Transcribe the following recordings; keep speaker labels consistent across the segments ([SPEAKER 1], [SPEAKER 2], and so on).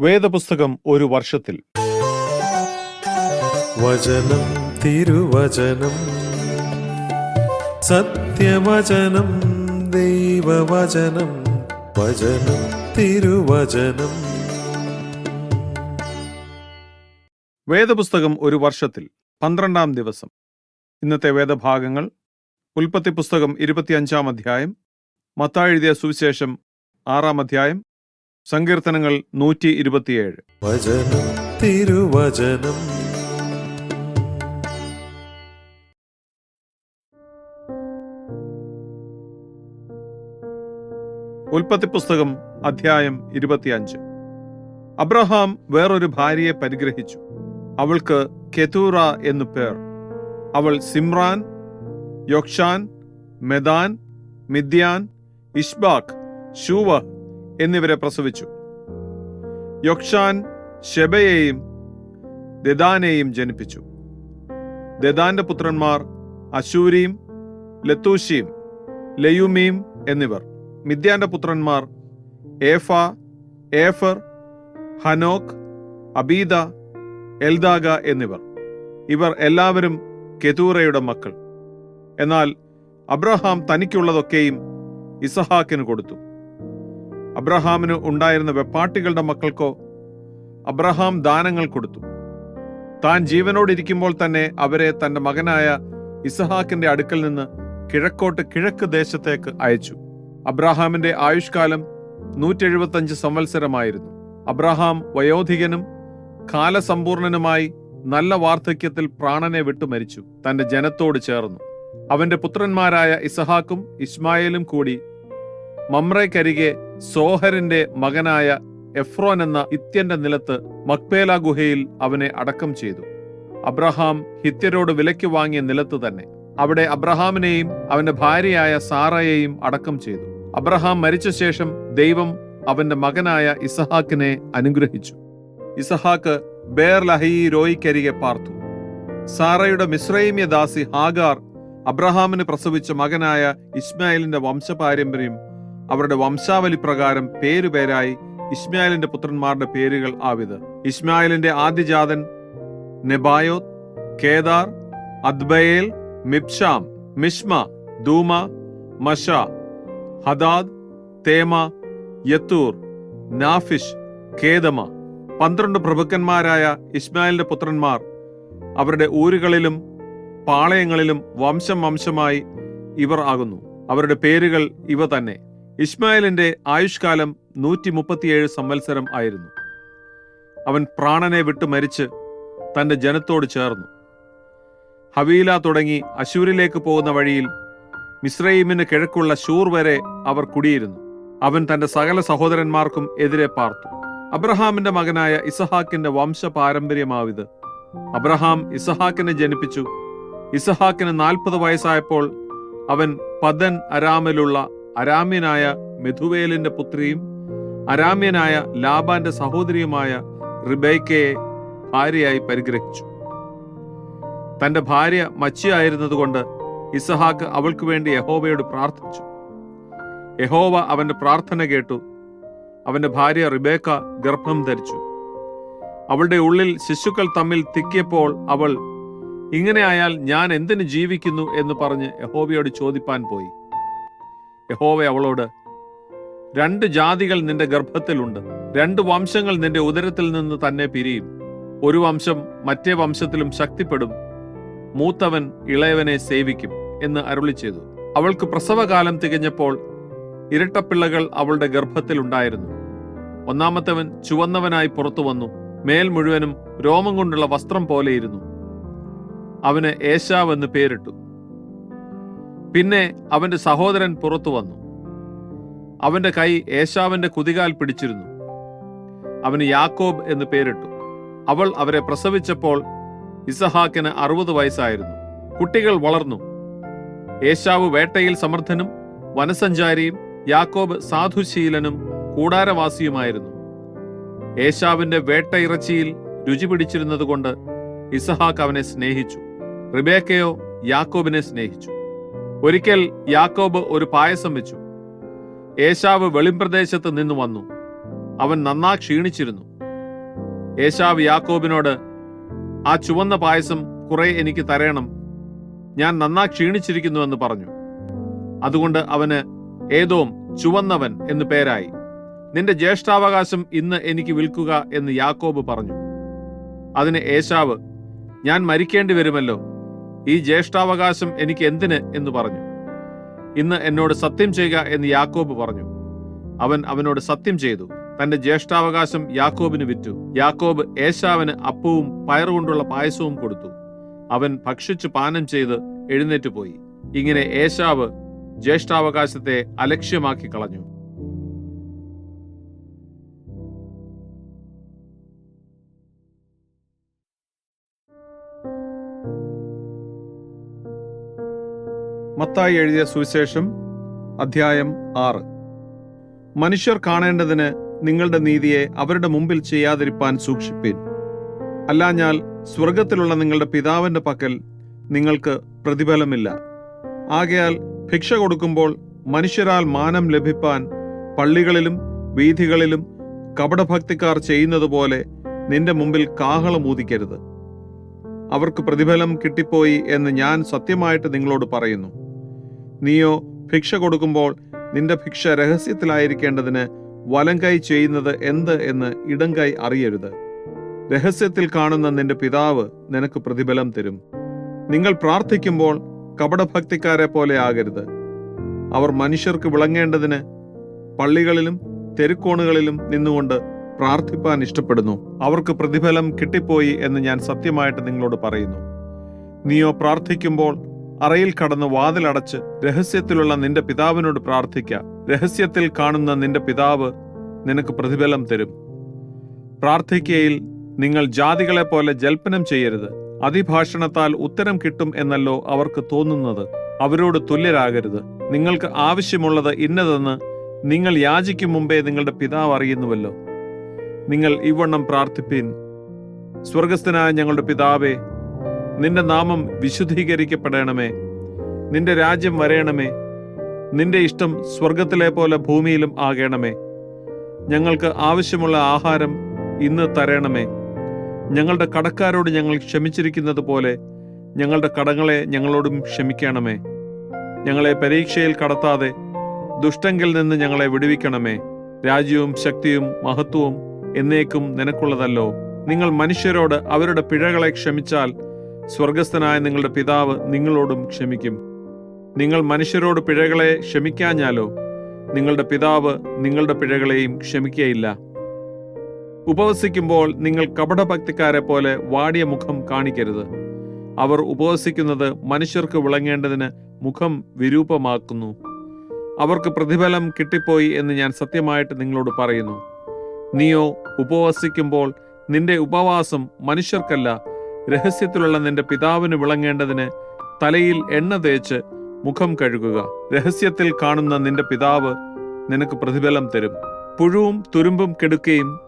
[SPEAKER 1] വേദപുസ്തകം ഒരു വർഷത്തിൽ.
[SPEAKER 2] വചനം തിരുവചനം സത്യവചനം ദൈവവചനം വചനം തിരുവചനം.
[SPEAKER 1] വേദപുസ്തകം ഒരു വർഷത്തിൽ പന്ത്രണ്ടാം ദിവസം. ഇന്നത്തെ വേദഭാഗങ്ങൾ ഉൽപ്പത്തി പുസ്തകം ഇരുപത്തിയഞ്ചാം അധ്യായം മത്താഴുതിയ സുവിശേഷം ആറാം അധ്യായം സങ്കീർത്തനങ്ങൾ നൂറ്റി ഇരുപത്തിയേഴ്
[SPEAKER 2] വചനം തിരുവചനം.
[SPEAKER 1] ഉൽപ്പത്തി പുസ്തകം അധ്യായം ഇരുപത്തിയഞ്ച്. അബ്രഹാം വേറൊരു ഭാര്യയെ പരിഗ്രഹിച്ചു. അവൾക്ക് കെതൂറ എന്നു പേർ. അവൾ സിമ്രാൻ യൊക്ഷാൻ മെദാൻ മിദ്യാൻ ഇഷ്ബാഖ് ഷൂവ എന്നിവരെ പ്രസവിച്ചു. യൊക്ഷാൻ ഷെബയെയും ദദാനെയും ജനിപ്പിച്ചു. ദദാന്റെ പുത്രന്മാർ അശൂരിയും ലത്തൂഷിയും ലയുമീം എന്നിവർ. മിദ്യാന്റെ പുത്രന്മാർ ഏഫ ഏഫർ ഹനോക് അബീദ എൽദാഗ എന്നിവർ. ഇവർ എല്ലാവരും കെതൂറയുടെ മക്കൾ. എന്നാൽ അബ്രഹാം തനിക്കുള്ളതൊക്കെയും ഇസഹാക്കിന് കൊടുത്തു. അബ്രഹാമിന് ഉണ്ടായിരുന്ന വെപ്പാട്ടികളുടെ മക്കൾക്കോ അബ്രഹാം ദാനങ്ങൾ കൊടുത്തു. താൻ ജീവനോടിരിക്കുമ്പോൾ തന്നെ അവരെ തന്റെ മകനായ ഇസഹാക്കിന്റെ അടുക്കൽ നിന്ന് കിഴക്കോട്ട് കിഴക്ക് ദേശത്തേക്ക് അയച്ചു. അബ്രഹാമിന്റെ ആയുഷ്കാലം നൂറ്റെഴുപത്തഞ്ച് സംവത്സരമായിരുന്നു. അബ്രഹാം വയോധികനും കാലസമ്പൂർണനുമായി നല്ല വാർദ്ധക്യത്തിൽ പ്രാണനെ വിട്ടു മരിച്ചു. തന്റെ ജനത്തോട് ചേർന്നു. അവന്റെ പുത്രന്മാരായ ഇസഹാക്കും ഇസ്മായേലും കൂടി മമ്രയ്ക്കരികെ സോഹറിന്റെ മകനായ എഫ്രോൻ എന്ന ഇത്യന്റെ നിലത്ത് മക്ബേല ഗുഹയിൽ അവനെ അടക്കം ചെയ്തു. അബ്രഹാം ഹിത്യരോട് വിലയ്ക്ക് വാങ്ങിയ നിലത്ത് തന്നെ. അവിടെ അബ്രഹാമിനെയും അവന്റെ ഭാര്യയായ സാറയെയും അടക്കം ചെയ്തു. അബ്രഹാം മരിച്ച ശേഷം ദൈവം അവന്റെ മകനായ ഇസഹാക്കിനെ അനുഗ്രഹിച്ചു. ഇസഹാക്ക് ബേർ ലഹയി രോയിക്കരികെ പാർത്തു. സാറയുടെ മിശ്രൈമ്യ ദാസി ഹാഗാർ അബ്രഹാമിന് പ്രസവിച്ച മകനായ ഇസ്മായിലിന്റെ വംശപാരമ്പര്യം അവരുടെ വംശാവലി പ്രകാരം പേരുപേരായി ഇസ്മായിലിന്റെ പുത്രന്മാരുടെ പേരുകൾ ആവിത്. ഇസ്മായിലിന്റെ ആദ്യജാതൻ Nebaioth Kedar Adbeel Mibsam Mishma Dumah Massa Hadad Tema Jetur Naphish Kedemah. പന്ത്രണ്ട് പ്രഭുക്കന്മാരായ ഇസ്മായിലിന്റെ പുത്രന്മാർ അവരുടെ ഊരുകളിലും പാളയങ്ങളിലും വംശം വംശമായി ഇവർ ആകുന്നു. അവരുടെ പേരുകൾ ഇവ തന്നെ. ഇസ്മായിലിന്റെ ആയുഷ്കാലം നൂറ്റി മുപ്പത്തിയേഴ് സംവത്സരം ആയിരുന്നു. അവൻ പ്രാണനെ വിട്ടു മരിച്ച് തന്റെ ജനത്തോട് ചേർന്നു. ഹവീല തുടങ്ങി അശൂരിലേക്ക് പോകുന്ന വഴിയിൽ മിസ്രൈമിന് കിഴക്കുള്ള ഷൂർ വരെ അവർ കുടിയിരുന്നു. അവൻ തന്റെ സകല സഹോദരന്മാർക്കും എതിരെ പാർത്തു. അബ്രഹാമിന്റെ മകനായ ഇസഹാക്കിന്റെ വംശ പാരമ്പര്യമാവിത് അബ്രഹാം ഇസഹാക്കിനെ ജനിപ്പിച്ചു. ഇസഹാക്കിന് നാൽപ്പത് വയസ്സായപ്പോൾ അവൻ പദൻ അരാമിലുള്ള അരാമ്യനായ മെഥുവേലിന്റെ പുത്രിയും അരാമ്യനായ ലാബാന്റെ സഹോദരിയുമായ റിബൈക്കയെ ഭാര്യയായി പരിഗ്രഹിച്ചു. തന്റെ ഭാര്യ മച്ചിയായിരുന്നതുകൊണ്ട് ഇസഹാക്ക് അവൾക്ക് വേണ്ടി യഹോവയോട് പ്രാർത്ഥിച്ചു. യഹോവ അവന്റെ പ്രാർത്ഥന കേട്ടു. അവന്റെ ഭാര്യ റിബേക്ക ഗർഭം ധരിച്ചു. അവളുടെ ഉള്ളിൽ ശിശുക്കൾ തമ്മിൽ തിക്കിയപ്പോൾ അവൾ ഇങ്ങനെയായാൽ ഞാൻ എന്തിനു ജീവിക്കുന്നു? എന്ന് പറഞ്ഞ് യഹോവയോട് ചോദിപ്പാൻ പോയി. യഹോവ അവളോട് രണ്ട് ജാതികൾ നിന്റെ ഗർഭത്തിലുണ്ട്. രണ്ട് വംശങ്ങൾ നിന്റെ ഉദരത്തിൽ നിന്ന് തന്നെ പിരിയും. ഒരു വംശം മറ്റേ വംശത്തിലും ശക്തിപ്പെടും. മൂത്തവൻ ഇളയവനെ സേവിക്കും എന്ന് അരുളി ചെയ്തു. അവൾക്ക് പ്രസവകാലം തികഞ്ഞപ്പോൾ ഇരട്ടപ്പിള്ളകൾ അവളുടെ ഗർഭത്തിൽ ഉണ്ടായിരുന്നു. ഒന്നാമത്തവൻ ചുവന്നവനായി പുറത്തു വന്നു. മേൽ മുഴുവനും രോമം കൊണ്ടുള്ള വസ്ത്രം പോലെയിരുന്നു അവന് ഏശാവ് എന്ന് പേരിട്ടു. പിന്നെ അവന്റെ സഹോദരൻ പുറത്തു വന്നു. അവന്റെ കൈ ഏശാവിന്റെ കുതികാൽ പിടിച്ചിരുന്നു. അവന് യാക്കോബ് എന്ന് പേരിട്ടു. അവൾ അവരെ പ്രസവിച്ചപ്പോൾ ഇസഹാക്കിന് അറുപത് വയസ്സായിരുന്നു. കുട്ടികൾ വളർന്നു. ഏശാവ് വേട്ടയിൽ സമർത്ഥനും വനസഞ്ചാരിയും യാക്കോബ് സാധുശീലനും കൂടാരവാസിയുമായിരുന്നു. ഏശാവിന്റെ വേട്ടയിറച്ചിയിൽ രുചി പിടിച്ചിരുന്നതുകൊണ്ട് ഇസഹാക്ക് അവനെ സ്നേഹിച്ചു. റിബേക്കയോ യാക്കോബിനെ സ്നേഹിച്ചു. ഒരിക്കൽ യാക്കോബ് ഒരു പായസം വെച്ചു. ഏശാവ് വെളിമ്പ്രദേശത്ത് നിന്ന് വന്നു. അവൻ നന്നാ ക്ഷീണിച്ചിരുന്നു. ഏശാവ് യാക്കോബിനോട് ആ ചുവന്ന പായസം കുറെ എനിക്ക് തരണം. ഞാൻ നന്നാ ക്ഷീണിച്ചിരിക്കുന്നുവെന്ന് പറഞ്ഞു. അതുകൊണ്ട് അവന് ഏതോം ചുവന്നവൻ എന്ന് പേരായി. നിന്റെ ജ്യേഷ്ഠാവകാശം ഇന്ന് എനിക്ക് വിൽക്കുക എന്ന് യാക്കോബ് പറഞ്ഞു. അതിന് ഏശാവ് ഞാൻ മരിക്കേണ്ടി വരുമല്ലോ. ഈ ജ്യേഷ്ഠാവകാശം എനിക്ക് എന്തിന് എന്ന് പറഞ്ഞു. ഇന്ന് എന്നോട് സത്യം ചെയ്യുക എന്ന് യാക്കോബ് പറഞ്ഞു. അവൻ അവനോട് സത്യം ചെയ്തു. തന്റെ ജ്യേഷ്ഠാവകാശം യാക്കോബിന് വിറ്റു. യാക്കോബ് ഏശാവിന് അപ്പവും പയറുകൊണ്ടുള്ള പായസവും കൊടുത്തു. അവൻ ഭക്ഷിച്ചു പാനം ചെയ്ത് എഴുന്നേറ്റ് പോയി. ഇങ്ങനെ ഏശാവ് ജ്യേഷ്ഠാവകാശത്തെ അലക്ഷ്യമാക്കി കളഞ്ഞു. മത്തായി എഴുതിയ സുവിശേഷം അധ്യായം ആറ്. മനുഷ്യർ കാണേണ്ടതിന് നിങ്ങളുടെ നീതിയെ അവരുടെ മുമ്പിൽ ചെയ്യാതിരിപ്പാൻ സൂക്ഷിപ്പിൻ. അല്ലാഞ്ഞാൽ സ്വർഗത്തിലുള്ള നിങ്ങളുടെ പിതാവിന്റെ പക്കൽ നിങ്ങൾക്ക് പ്രതിഫലമില്ല. ആകയാൽ ഭിക്ഷ കൊടുക്കുമ്പോൾ മനുഷ്യരാൽ മാനം ലഭിപ്പാൻ പള്ളികളിലും വീഥികളിലും കപടഭക്തിക്കാർ ചെയ്യുന്നത് പോലെ നിന്റെ മുമ്പിൽ കാഹളം ഊതിക്കരുത്. അവർക്ക് പ്രതിഫലം കിട്ടിപ്പോയി എന്ന് ഞാൻ സത്യമായിട്ട് നിങ്ങളോട് പറയുന്നു. നീയോ ഭിക്ഷ കൊടുക്കുമ്പോൾ നിന്റെ ഭിക്ഷ രഹസ്യത്തിലായിരിക്കേണ്ടതിന് വലം കൈ ചെയ്യുന്നത് എന്ത് എന്ന് ഇടം കൈ അറിയരുത്. രഹസ്യത്തിൽ കാണുന്ന നിന്റെ പിതാവ് നിനക്ക് പ്രതിഫലം തരും. നിങ്ങൾ പ്രാർത്ഥിക്കുമ്പോൾ കപടഭക്തിക്കാരെ പോലെ ആകരുത്. അവർ മനുഷ്യർക്ക് വിളങ്ങേണ്ടതിന് പള്ളികളിലും തെരുക്കോണുകളിലും നിന്നുകൊണ്ട് പ്രാർത്ഥിപ്പാൻ ഇഷ്ടപ്പെടുന്നു. അവർക്ക് പ്രതിഫലം കിട്ടിപ്പോയി എന്ന് ഞാൻ സത്യമായിട്ട് നിങ്ങളോട് പറയുന്നു. നീയോ പ്രാർത്ഥിക്കുമ്പോൾ അറയിൽ കടന്ന് വാതിലടച്ച് രഹസ്യത്തിലുള്ള നിന്റെ പിതാവിനോട് പ്രാർത്ഥിക്ക. രഹസ്യത്തിൽ കാണുന്ന നിന്റെ പിതാവ് നിനക്ക് പ്രതിഫലം തരും. പ്രാർത്ഥിക്കയിൽ നിങ്ങൾ ജാതികളെ പോലെ ജൽപ്പനം ചെയ്യരുത്. അതിഭാഷണത്താൽ ഉത്തരം കിട്ടും എന്നല്ലോ അവർക്ക് തോന്നുന്നത്. അവരോട് തുല്യരാകരുത്. നിങ്ങൾക്ക് ആവശ്യമുള്ളത് ഇന്നതെന്ന് നിങ്ങൾ യാചിക്കും മുമ്പേ നിങ്ങളുടെ പിതാവ് അറിയുന്നുവല്ലോ. നിങ്ങൾ ഇവണ്ണം പ്രാർത്ഥിപ്പീൻ. സ്വർഗസ്ഥനായ ഞങ്ങളുടെ പിതാവേ നിന്റെ നാമം വിശുദ്ധീകരിക്കപ്പെടണമേ. നിന്റെ രാജ്യം വരയണമേ. നിന്റെ ഇഷ്ടം സ്വർഗത്തിലെ പോലെ ഭൂമിയിലും ആകണമേ. ഞങ്ങൾക്ക് ആവശ്യമുള്ള ആഹാരം ഇന്ന് തരണമേ. ഞങ്ങളുടെ കടക്കാരോട് ഞങ്ങൾ ക്ഷമിച്ചിരിക്കുന്നത് പോലെ ഞങ്ങളുടെ കടങ്ങളെ ഞങ്ങളോടും ക്ഷമിക്കണമേ. ഞങ്ങളെ പരീക്ഷയിൽ കടത്താതെ ദുഷ്ടങ്കിൽ നിന്ന് ഞങ്ങളെ വിടുവിക്കണമേ. രാജ്യവും ശക്തിയും മഹത്വവും എന്നേക്കും നിനക്കുള്ളതല്ലോ. നിങ്ങൾ മനുഷ്യരോട് അവരുടെ പിഴകളെ ക്ഷമിച്ചാൽ സ്വർഗസ്ഥനായ നിങ്ങളുടെ പിതാവ് നിങ്ങളോടും ക്ഷമിക്കും. നിങ്ങൾ മനുഷ്യരോട് പിഴകളെ ക്ഷമിക്കാഞ്ഞാലോ നിങ്ങളുടെ പിതാവ് നിങ്ങളുടെ പിഴകളെയും ക്ഷമിക്കുകയില്ല ഉപവസിക്കുമ്പോൾ നിങ്ങൾ കപടഭക്തിക്കാരെ പോലെ വാടിയ മുഖം കാണിക്കരുത്. അവർ ഉപവസിക്കുന്നത് മനുഷ്യർക്ക് വിളങ്ങേണ്ടതിന് മുഖം വിരൂപമാക്കുന്നു. അവർക്ക് പ്രതിഫലം കിട്ടിപ്പോയി എന്ന് ഞാൻ സത്യമായിട്ട് നിങ്ങളോട് പറയുന്നു. നീയോ ഉപവസിക്കുമ്പോൾ നിന്റെ ഉപവാസം മനുഷ്യർക്കല്ല രഹസ്യത്തിലുള്ള നിന്റെ പിതാവിന് വിളങ്ങേണ്ടതിന് തലയിൽ എണ്ണ തേച്ച് മുഖം കഴുകുക. രഹസ്യത്തിൽ കാണുന്ന നിന്റെ പിതാവ് നിനക്ക് പ്രതിഫലം തരും. പുഴുവും തുരുമ്പും കെടുക്കുകയും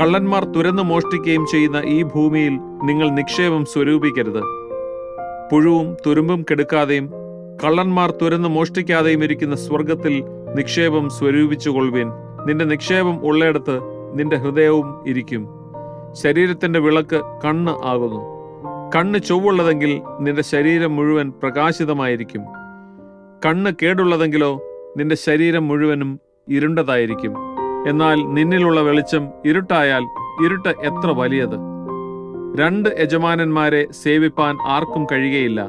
[SPEAKER 1] കള്ളന്മാർ തുരന്നു മോഷ്ടിക്കുകയും ചെയ്യുന്ന ഈ ഭൂമിയിൽ നിങ്ങൾ നിക്ഷേപം സ്വരൂപിക്കരുത്. പുഴുവും തുരുമ്പും കെടുക്കാതെയും കള്ളന്മാർ തുരന്നു മോഷ്ടിക്കാതെയും ഇരിക്കുന്ന സ്വർഗത്തിൽ നിക്ഷേപം സ്വരൂപിച്ചുകൊള്ളുവിൻ. നിന്റെ നിക്ഷേപം ഉള്ളയിടത്ത് നിന്റെ ഹൃദയവും ഇരിക്കും. ശരീരത്തിന്റെ വിളക്ക് കണ്ണ് ആകുന്നു. കണ്ണ് ചൊവ്വുള്ളതെങ്കിൽ നിന്റെ ശരീരം മുഴുവൻ പ്രകാശിതമായിരിക്കും. കണ്ണ് കേടുള്ളതെങ്കിലോ നിന്റെ ശരീരം മുഴുവനും ഇരുണ്ടതായിരിക്കും. എന്നാൽ നിന്നിലുള്ള വെളിച്ചം ഇരുട്ടായാൽ ഇരുട്ട് എത്ര വലിയത്. രണ്ട് യജമാനന്മാരെ സേവിപ്പാൻ ആർക്കും കഴിയുകയില്ല.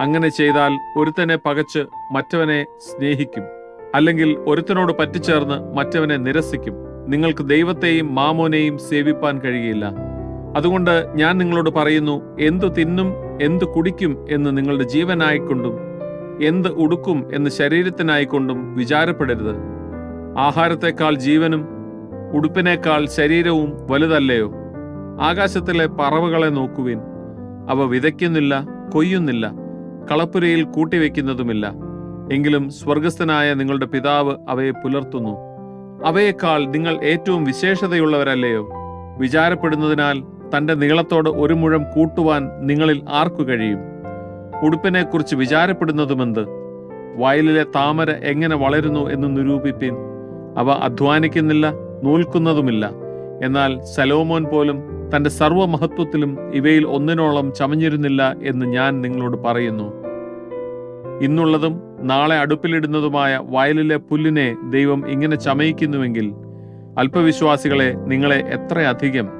[SPEAKER 1] അങ്ങനെ ചെയ്താൽ ഒരുത്തനെ പകച്ച് മറ്റവനെ സ്നേഹിക്കും. അല്ലെങ്കിൽ ഒരുത്തനോട് പറ്റിച്ചേർന്ന് മറ്റവനെ നിരസിക്കും. നിങ്ങൾക്ക് ദൈവത്തെയും മാമോനെയും സേവിപ്പാൻ കഴിയുകയില്ല. അതുകൊണ്ട് ഞാൻ നിങ്ങളോട് പറയുന്നു എന്തു തിന്നും എന്തു കുടിക്കും എന്ന് നിങ്ങളുടെ ജീവനായിക്കൊണ്ടും എന്ത് ഉടുക്കും എന്ന് ശരീരത്തിനായിക്കൊണ്ടും വിചാരപ്പെടരുത്. ആഹാരത്തെക്കാൾ ജീവനും ഉടുപ്പിനേക്കാൾ ശരീരവും വലുതല്ലയോ? ആകാശത്തിലെ പറവുകളെ നോക്കുവിൻ. അവ വിതയ്ക്കുന്നില്ല കൊയ്യുന്നില്ല കളപ്പുരയിൽ കൂട്ടിവെക്കുന്നതുമില്ല. എങ്കിലും സ്വർഗസ്ഥനായ നിങ്ങളുടെ പിതാവ് അവയെ പുലർത്തുന്നു. അവയേക്കാൾ നിങ്ങൾ ഏറ്റവും വിശേഷതയുള്ളവരല്ലയോ? വിചാരപ്പെടുന്നതിനാൽ തന്റെ നീളത്തോട് ഒരു മുഴം കൂട്ടുവാൻ നിങ്ങളിൽ ആർക്കു കഴിയും? ഉടുപ്പിനെക്കുറിച്ച് വിചാരപ്പെടുന്നതുമെന്ത്? വയലിലെ താമര എങ്ങനെ വളരുന്നു എന്ന് നിരൂപിപ്പിൻ. അവ അധ്വാനിക്കുന്നില്ല നൂൽക്കുന്നതുമില്ല. എന്നാൽ സലോമോൻ പോലും തന്റെ സർവമഹത്വത്തിലും ഇവയിൽ ഒന്നിനോളം ചമഞ്ഞിരുന്നില്ല എന്ന് ഞാൻ നിങ്ങളോട് പറയുന്നു. ഇന്നുള്ളതും നാളെ അടുപ്പിലിടുന്നതുമായ വയലിലെ പുല്ലിനെ ദൈവം ഇങ്ങനെ ചമയിക്കുന്നുവെങ്കിൽ അല്പവിശ്വാസികളെ നിങ്ങളെ എത്രയധികം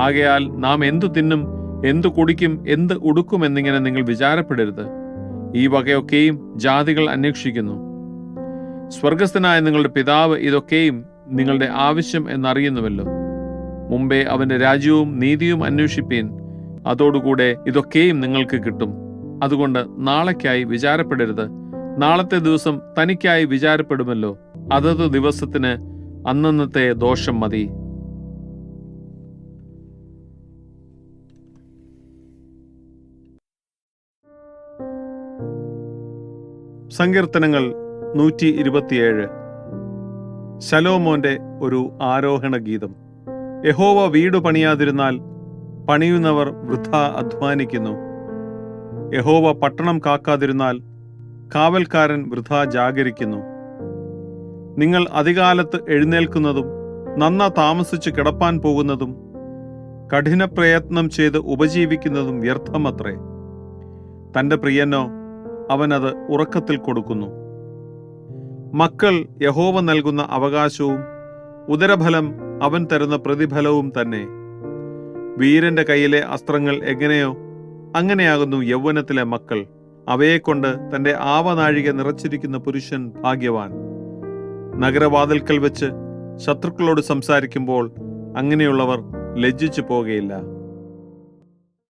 [SPEAKER 1] ആകയാൽ നാം എന്തു തിന്നും എന്തു കുടിക്കും എന്ത് ഉടുക്കും എന്നിങ്ങനെ നിങ്ങൾ വിചാരപ്പെടരുത്. ഈ വകയൊക്കെയും ജാതികൾ അന്വേഷിക്കുന്നു. സ്വർഗസ്ഥനായ നിങ്ങളുടെ പിതാവ് ഇതൊക്കെയും നിങ്ങളുടെ ആവശ്യം എന്നറിയുന്നുവല്ലോ. മുമ്പേ അവന്റെ രാജ്യവും നീതിയും അന്വേഷിപ്പീൻ അതോടുകൂടെ ഇതൊക്കെയും നിങ്ങൾക്ക് കിട്ടും. അതുകൊണ്ട് നാളേക്കായി വിചാരപ്പെടരുത്. നാളത്തെ ദിവസം തനിക്കായി വിചാരപ്പെടുമല്ലോ. അതത് ദിവസത്തിന് അന്നന്നത്തെ ദോഷം മതി. സങ്കീർത്തനങ്ങൾ നൂറ്റി ഇരുപത്തിയേഴ് ശലോമോന്റെ ഒരു ആരോഹണ ഗീതം യഹോവ വീട് പണിയാതിരുന്നാൽ പണിയുന്നവർ വൃഥ അധ്വാനിക്കുന്നു. യഹോവ പട്ടണം കാക്കാതിരുന്നാൽ കാവൽക്കാരൻ വൃഥ ജാഗരിക്കുന്നു. നിങ്ങൾ അധികാലത്ത് എഴുന്നേൽക്കുന്നതും നന്ന താമസിച്ച് കിടപ്പാൻ പോകുന്നതും കഠിന പ്രയത്നം ചെയ്ത് ഉപജീവിക്കുന്നതും വ്യർത്ഥമത്രേ. തന്റെ പ്രിയനോ അവനത് ഉറക്കത്തിൽ കൊടുക്കുന്നു. മക്കൾ യഹോവ നൽകുന്ന അവകാശവും ഉദരഫലം അവൻ തരുന്ന പ്രതിഫലവും തന്നെ. വീരന്റെ കയ്യിലെ അസ്ത്രങ്ങൾ എങ്ങനെയോ അങ്ങനെയാകുന്നു യൗവനത്തിലെ മക്കൾ. അവയെക്കൊണ്ട് തന്റെ ആവനാഴിക നിറച്ചിരിക്കുന്ന പുരുഷൻ ഭാഗ്യവാൻ. നഗരവാതിൽക്കൽ വെച്ച് ശത്രുക്കളോട് സംസാരിക്കുമ്പോൾ അങ്ങനെയുള്ളവർ ലജ്ജിച്ചു പോകുകയില്ല